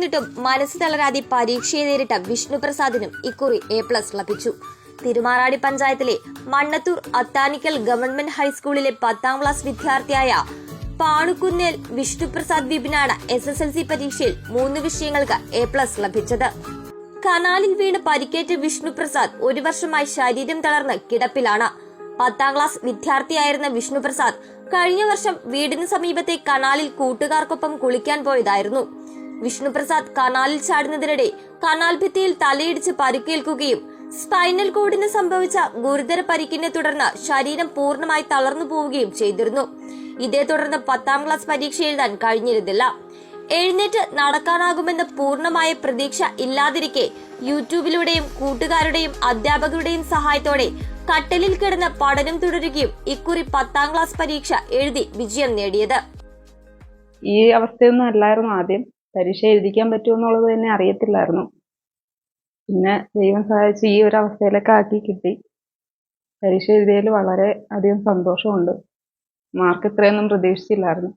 തുടർന്നിട്ടും മനസ്സ് തളരാതെ പരീക്ഷയെ നേരിട്ട വിഷ്ണുപ്രസാദിനും ഇക്കുറി എ പ്ലസ് ലഭിച്ചു. തിരുമാറാടി പഞ്ചായത്തിലെ മണ്ണത്തൂർ അത്താനിക്കൽ ഗവൺമെന്റ് ഹൈസ്കൂളിലെ പത്താം ക്ലാസ് വിദ്യാർത്ഥിയായ പാണുകുന്നേൽ വിഷ്ണുപ്രസാദ് വിപിനാണ് എസ് എസ് എൽ സി പരീക്ഷയിൽ മൂന്ന് വിഷയങ്ങൾക്ക് എ പ്ലസ് ലഭിച്ചത്. കനാലിൽ വീണ് പരിക്കേറ്റ വിഷ്ണുപ്രസാദ് ഒരു വർഷമായി ശരീരം തളർന്ന് കിടപ്പിലാണ്. പത്താം ക്ലാസ് വിദ്യാർത്ഥിയായിരുന്ന വിഷ്ണുപ്രസാദ് കഴിഞ്ഞ വർഷം വീടിന് സമീപത്തെ കനാലിൽ കൂട്ടുകാർക്കൊപ്പം കുളിക്കാൻ പോയതായിരുന്നു. വിഷ്ണുപ്രസാദ് കനാലിൽ ചാടുന്നതിനിടെ കനാൽ ഭിത്തിയിൽ തലയിടിച്ച് പരിക്കേൽക്കുകയും സ്പൈനൽ കോഡിന് സംഭവിച്ച ഗുരുതര പരിക്കിനെ തുടർന്ന് ശരീരം പൂർണമായി തളർന്നു പോവുകയും ചെയ്തിരുന്നു. ഇതേ തുടർന്ന് പത്താം ക്ലാസ് പരീക്ഷ എഴുതാൻ കഴിഞ്ഞിരുന്നില്ല. എഴുന്നേറ്റ് നടക്കാനാകുമെന്ന പൂർണമായ പ്രതീക്ഷ ഇല്ലാതിരിക്കെ യൂട്യൂബിലൂടെയും കൂട്ടുകാരുടെയും അധ്യാപകരുടെയും സഹായത്തോടെ കട്ടലിൽ കിടന്ന് പഠനം തുടരുകയും ഇക്കുറി പത്താം ക്ലാസ് പരീക്ഷ എഴുതി വിജയം നേടിയത്. ഈ അവസ്ഥയൊന്നും അല്ലായിരുന്നു ആദ്യം. പരീക്ഷ എഴുതിക്കാൻ പറ്റുമെന്നുള്ളത് തന്നെ അറിയത്തില്ലായിരുന്നു. പിന്നെ ദൈവം സഹായിച്ച് ഈ ഒരു അവസ്ഥയിലൊക്കെ ആക്കി കിട്ടി. പരീക്ഷ എഴുതിയതിൽ വളരെ അധികം സന്തോഷമുണ്ട്. മാർക്ക് ഇത്രയൊന്നും പ്രതീക്ഷിച്ചില്ലായിരുന്നു.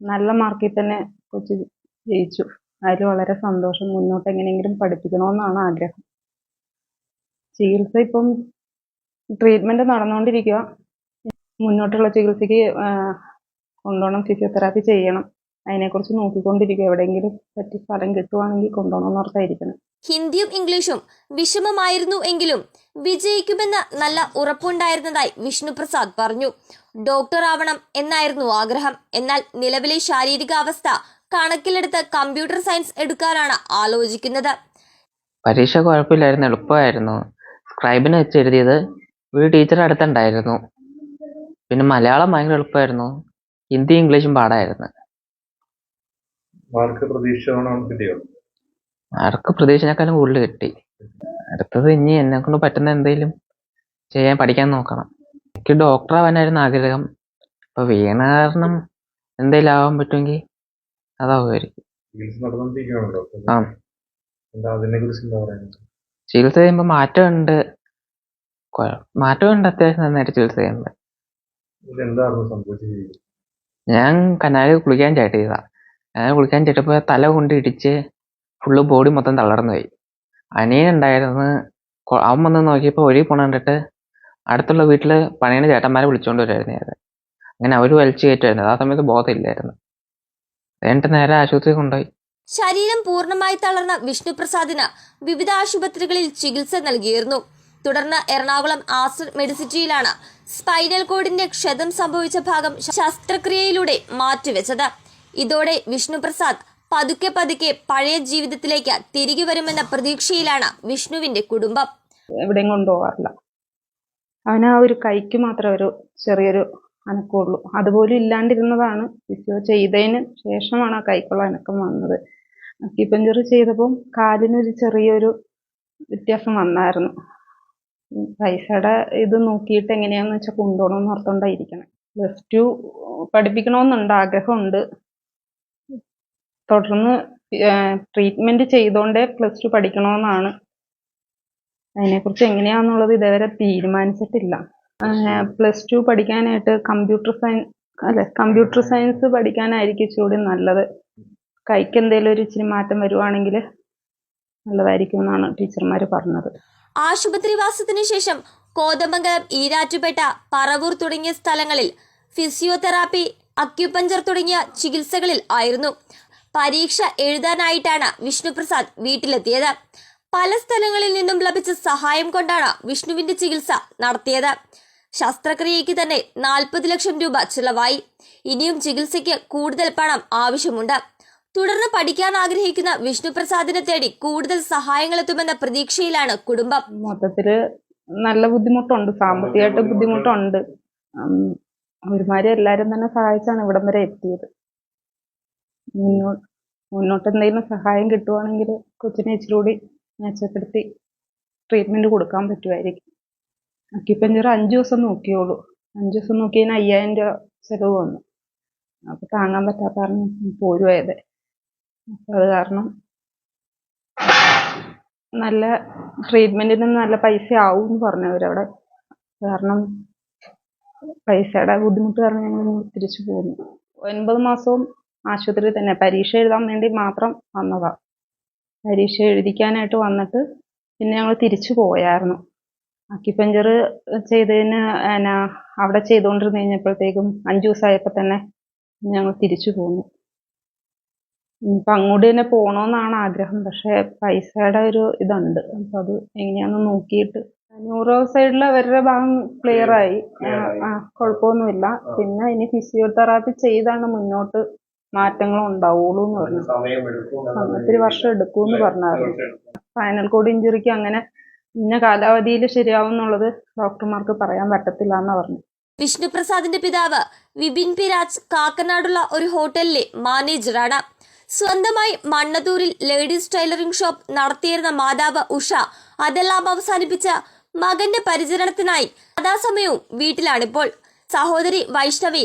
നല്ല മാർക്കിൽ തന്നെ കൊച്ചു ജയിച്ചു. അതിൽ വളരെ സന്തോഷം. മുന്നോട്ട് എങ്ങനെയെങ്കിലും പഠിപ്പിക്കണമെന്നാണ് ആഗ്രഹം. ചികിത്സ ഇപ്പം ട്രീറ്റ്മെന്റ് നടന്നുകൊണ്ടിരിക്കുക മുന്നോട്ടുള്ള ചികിത്സയ്ക്ക് കൊണ്ടുപോകണം. ഫിസിയോതെറാപ്പി ചെയ്യണം. അതിനെക്കുറിച്ച് നോക്കിക്കൊണ്ടിരിക്കുക. എവിടെയെങ്കിലും പറ്റി സ്ഥലം കിട്ടുവാണെങ്കിൽ കൊണ്ടുപോകണം ഓർത്തായിരിക്കണം ഹിന്ദിയും ഇംഗ്ലീഷും വിഷമമായിരുന്നു എങ്കിലും വിജയിക്കുമെന്ന് നല്ല ഉറപ്പുണ്ടായിരുന്നതായി വിഷ്ണുപ്രസാദ് പറഞ്ഞു. ഡോക്ടർ ആവണം എന്നായിരുന്നു ആഗ്രഹം. എന്നാൽ നിലവിലെ ശാരീരിക അവസ്ഥ കണക്കിലെടുത്ത് കമ്പ്യൂട്ടർ സയൻസ് എടുക്കാനാണ് ആലോചിക്കുന്നത്. പരീക്ഷ കുഴപ്പമില്ലായിരുന്നു. എളുപ്പമായിരുന്നു. സ്ക്രൈബിന് വെച്ച് എഴുതിയത് ഒരു ടീച്ചർ അടുത്തുണ്ടായിരുന്നു. പിന്നെ മലയാളം ഭയങ്കര എളുപ്പമായിരുന്നു. ഹിന്ദി ഇംഗ്ലീഷും പാടായിരുന്നു. മാർക്ക് പ്രതീക്ഷിച്ചോണം കിട്ടിയോ മാർക്ക് പ്രതീക്ഷിച്ചതിനേക്കാളും കൂടുതൽ കിട്ടി. അടുത്തത് ഇനി എന്നെ കൊണ്ട് പറ്റുന്ന എന്തെങ്കിലും ചെയ്യാൻ പഠിക്കാൻ നോക്കണം. എനിക്ക് ഡോക്ടർ ആവാനായിരുന്നു ആഗ്രഹം. അപ്പൊ വീണ കാരണം എന്തെങ്കിലും ആവാൻ പറ്റുമെങ്കിൽ അതാവുമായിരിക്കും. ചികിത്സ ആ. ചെയ്യുമ്പോൾ മാറ്റമുണ്ട്. മാറ്റമുണ്ട് അത്യാവശ്യം നന്നായിട്ട് ചികിത്സ ചെയ്യുമ്പോൾ ഞാൻ കനാലിൽ കുളിക്കാൻ ചാട്ടിയതാ ഞാൻ കുളിക്കാൻ ചാട്ടിയപ്പോൾ തല കൊണ്ട് ഇടിച്ച് ഫുള്ള് ബോഡി മൊത്തം തളർന്നുപോയി. അനിയൻ ഉണ്ടായിരുന്നു അവൻ വന്ന് നോക്കിയപ്പോൾ ഒഴുകി പോണ കണ്ടിട്ട് അടുത്തുള്ള വീട്ടിൽ പണിയുടെ ചേട്ടന്മാരെ വിളിച്ചോണ്ട് വരുമായിരുന്നു ഞാൻ അങ്ങനെ അവർ വലിച്ചു കയറ്റുമായിരുന്നു ആ സമയത്ത് ബോധമില്ലായിരുന്നു എന്നിട്ട് നേരെ ആശുപത്രി കൊണ്ടുപോയി. ശരീരം പൂർണമായി തളർന്ന വിഷ്ണുപ്രസാദിന് വിവിധ ആശുപത്രികളിൽ ചികിത്സ നൽകിയിരുന്നു. തുടർന്ന് എറണാകുളം ആസ്റ്റർ മെഡിസിറ്റിയിലാണ് സ്പൈനൽ കോഡിന്റെ ക്ഷതം സംഭവിച്ച ഭാഗം ശസ്ത്രക്രിയയിലൂടെ മാറ്റിവെച്ചത്. ഇതോടെ വിഷ്ണുപ്രസാദ് പതുക്കെ പതുക്കെ പഴയ ജീവിതത്തിലേക്ക് തിരികെ വരുമെന്ന പ്രതീക്ഷയിലാണ് വിഷ്ണുവിന്റെ കുടുംബം. എവിടെയും കൊണ്ടുപോകാറില്ല. അവന് ആ ഒരു കൈക്ക് മാത്രമേ ഒരു ചെറിയൊരു അനക്കമുള്ളൂ. അതുപോലും ഇല്ലാണ്ടിരുന്നതാണ് ഫിസിയോ ചെയ്തതിന് ശേഷമാണ് ആ കൈക്കുള്ള അനക്കം വന്നത്. അക്യുപഞ്ചർ ചെയ്തപ്പോൾ കാലിനൊരു ചെറിയൊരു വ്യത്യാസം വന്നായിരുന്നു. പൈസയുടെ ഇത് നോക്കിയിട്ട് എങ്ങനെയാന്ന് വെച്ചാൽ കൊണ്ടുപോകണമെന്ന് ഓർത്തോണ്ടായിരിക്കണം പ്ലസ് ടു പഠിപ്പിക്കണമെന്നുണ്ട് ആഗ്രഹമുണ്ട്. തുടർന്ന് ട്രീറ്റ്മെന്റ് ചെയ്തോണ്ടേ പ്ലസ് ടു പഠിക്കണമെന്നാണ് അതിനെക്കുറിച്ച് എങ്ങനെയാന്നുള്ളത് ഇതുവരെ തീരുമാനിച്ചിട്ടില്ല. പ്ലസ് ടു പഠിക്കാനായിട്ട് കമ്പ്യൂട്ടർ സയൻസ് അല്ലെ കമ്പ്യൂട്ടർ സയൻസ് പഠിക്കാനായിരിക്കും ഇച്ചിരി നല്ലത്. കൈക്ക് എന്തെങ്കിലും ഒരു ഇച്ചിരി മാറ്റം വരുവാണെങ്കിൽ നല്ലതായിരിക്കും എന്നാണ് ടീച്ചർമാർ പറഞ്ഞത്. ആശുപത്രിവാസത്തിനു ശേഷം കോതമംഗലം ഈരാറ്റുപേട്ട പറവൂർ തുടങ്ങിയ സ്ഥലങ്ങളിൽ ഫിസിയോതെറാപ്പി അക്യുപഞ്ചർ തുടങ്ങിയ ചികിത്സകളിൽ ആയിരുന്നു. പരീക്ഷ എഴുതാനായിട്ടാണ് വിഷ്ണുപ്രസാദ് വീട്ടിലെത്തിയത്. പല സ്ഥലങ്ങളിൽ നിന്നും ലഭിച്ച സഹായം കൊണ്ടാണ് വിഷ്ണുവിന്റെ ചികിത്സ നടത്തിയത്. ശസ്ത്രക്രിയയ്ക്ക് തന്നെ നാൽപ്പത് ലക്ഷം രൂപ ചിലവായി. ഇനിയും ചികിത്സയ്ക്ക് കൂടുതൽ പണം ആവശ്യമുണ്ട്. തുടർന്ന് പഠിക്കാൻ ആഗ്രഹിക്കുന്ന വിഷ്ണുപ്രസാദിനെ തേടി കൂടുതൽ സഹായങ്ങൾ എത്തുമെന്ന പ്രതീക്ഷയിലാണ് കുടുംബം. മൊത്തത്തിൽ നല്ല ബുദ്ധിമുട്ടുണ്ട് സാമ്പത്തികമായിട്ട് ബുദ്ധിമുട്ടുണ്ട്. ഒരുമാതിരി എല്ലാരും തന്നെ സഹായിച്ചാണ് ഇവിടം വരെ എത്തിയത്. മുന്നോട്ട് എന്തെങ്കിലും സഹായം കിട്ടുവാണെങ്കിൽ കൊച്ചിനെ ഇച്ചിരി കൂടി മെച്ചപ്പെടുത്തി ട്രീറ്റ്മെന്റ് കൊടുക്കാൻ പറ്റുമായിരിക്കും അക്യുപഞ്ചർ അഞ്ച് ദിവസം നോക്കിയോളൂ. അഞ്ച് ദിവസം നോക്കിയതിന് അയ്യായിരം രൂപ ചിലവ് വന്നു. അപ്പോൾ താങ്ങാൻ പറ്റാത്ത കാരണം പോരുമായത് അപ്പൊ അത് കാരണം നല്ല ട്രീറ്റ്മെന്റിന് നല്ല പൈസ ആവും എന്ന് പറഞ്ഞു അവരവിടെ കാരണം പൈസയുടെ ബുദ്ധിമുട്ട് കാരണം ഞങ്ങൾ തിരിച്ചു പോന്നു. ഒൻപത് മാസവും ആശുപത്രിയിൽ തന്നെ പരീക്ഷ എഴുതാൻ വേണ്ടി മാത്രം വന്നതാ. പരീക്ഷ എഴുതിക്കാനായിട്ട് വന്നിട്ട് പിന്നെ ഞങ്ങൾ തിരിച്ചു പോയായിരുന്നു. അക്കിപ്പഞ്ചർ ചെയ്തതിന് എന്നാ അവിടെ ചെയ്തുകൊണ്ടിരുന്ന് കഴിഞ്ഞപ്പോഴത്തേക്കും അഞ്ചു ദിവസമായപ്പോൾ തന്നെ ഞങ്ങൾ തിരിച്ചു പോന്നു. ഇനിയിപ്പോൾ അങ്ങോട്ട് തന്നെ പോകണമെന്നാണ് ആഗ്രഹം. പക്ഷേ പൈസയുടെ ഒരു ഇതുണ്ട്. അപ്പം അത് എങ്ങനെയാണെന്ന് നോക്കിയിട്ട് ന്യൂറോ സൈഡിൽ അവരുടെ ഭാഗം ക്ലിയർ ആയി. ആ കുഴപ്പമൊന്നുമില്ല. പിന്നെ ഇനി ഫിസിയോതെറാപ്പി ചെയ്താണ് മുന്നോട്ട് മാറ്റങ്ങൾ ഉണ്ടാവുള്ളൂ എന്ന് പറഞ്ഞു ഒത്തിരി വർഷം എടുക്കും എന്ന് പറഞ്ഞായിരുന്നു. ഫൈനൽ കോഡ് ഇഞ്ചുറിക്ക് അങ്ങനെ ഇന്ന കാലാവധിയിൽ ശരിയാവും എന്നുള്ളത് ഡോക്ടർമാർക്ക് പറയാൻ പറ്റത്തില്ല എന്ന് പറഞ്ഞു വിഷ്ണുപ്രസാദിന്റെ പിതാവ് വിപിൻ പി രാജ് കാക്കനാടുള്ള ഒരു ഹോട്ടലിലെ മാനേജറാണ് സ്വന്തമായി മണ്ണത്തൂരിൽ ലേഡീസ് ടൈലറിംഗ് ഷോപ്പ് നടത്തിയിരുന്ന മാതാവ് ഉഷ അതെല്ലാം അവസാനിപ്പിച്ച മകന്റെ പരിചരണത്തിനായി അതാസമയവും വീട്ടിലാണിപ്പോൾ സഹോദരി വൈഷ്ണവി